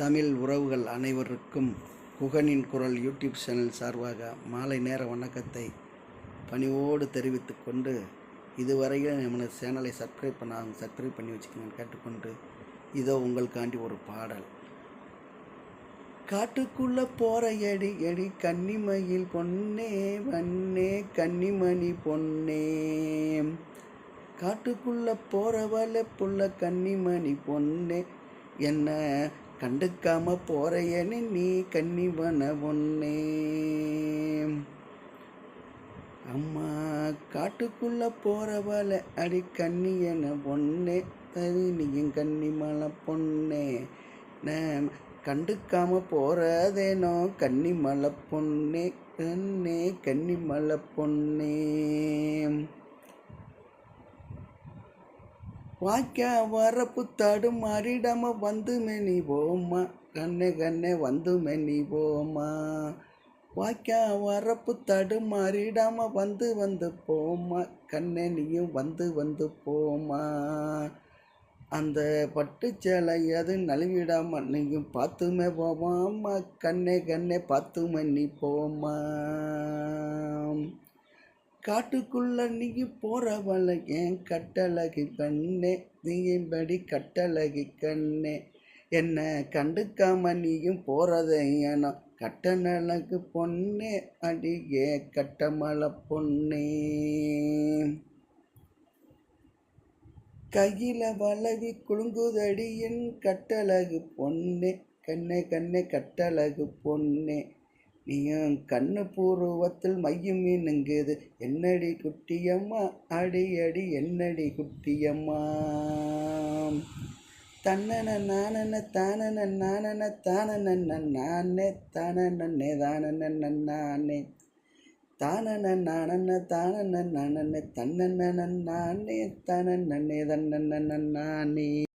தமிழ் உறவுகள் அனைவருக்கும் குகனின் குரல் யூடியூப் சேனல் சார்பாக மாலை நேர வணக்கத்தை பணிவோடு தெரிவித்து கொண்டு இதுவரையில் நமது சேனலை சப்ஸ்கிரைப் பண்ணாங்க சப்ஸ்கிரைப் பண்ணி வச்சுக்கோங்க கேட்டுக்கொண்டு இதோ உங்களுக்காண்டி ஒரு பாடல். காட்டுக்குள்ள போற எடி எடி கன்னிமயில் பொன்னே வண்ணே கன்னிமணி பொன்னே. காட்டுக்குள்ள போறவள புள்ள கன்னிமணி பொன்னே. என்ன கண்டுக்காம போறையனே நீ கன்னிவன பொன்னே அம்மா காட்டுக்குள்ள போறவள அடி கன்னியன பொன்னே தவி நீயும் கன்னிமல பொன்னே நான் கண்டுக்காம போறதேனோ கன்னிமல பொன்னே கண்ணே கன்னிமலை பொண்ணே. வாய்க்கா வரப்பு தடுமாறிடாம வந்து மெனி போமா கண்ணே கண்ணே வந்து மெனி போமா வாய்க்கா வரப்பு தடுமாறிடாம வந்து வந்து போமா கண்ணே நீயும் வந்து வந்து போமா அந்த பட்டு சேலை அது நழுவிடாம நீயும் பார்த்துமே போவாம்மா கண்ணே கண்ணே பார்த்துமே நீ போமா காட்டுக்குள்ள நீ போறவள ஏன் கட்டழகு கண்ணே? நீயும்படி கட்டழகு கண்ணே? என்ன கண்டுக்காம நீயும் போறதை ஏனோ கட்டணழகு பொண்ணே அடியே கட்டமலை பொண்ணே. கையில வளவி குலுங்குதடியின் கட்டழகு பொண்ணே கண்ணே கண்ணே கட்டழகு பொண்ணே. நீயும் கண்ணு பூர்வத்தில் மையம் மீனுங்குது என்னடி குட்டியம்மா? அடி அடி என்னடி குட்டியம்மா? தன்னன நானன தானன நானன தானன நானே தானனே தானன நானே. தானன நானன தானன நானன தன்னன நானே தானனே தன்னன நானே.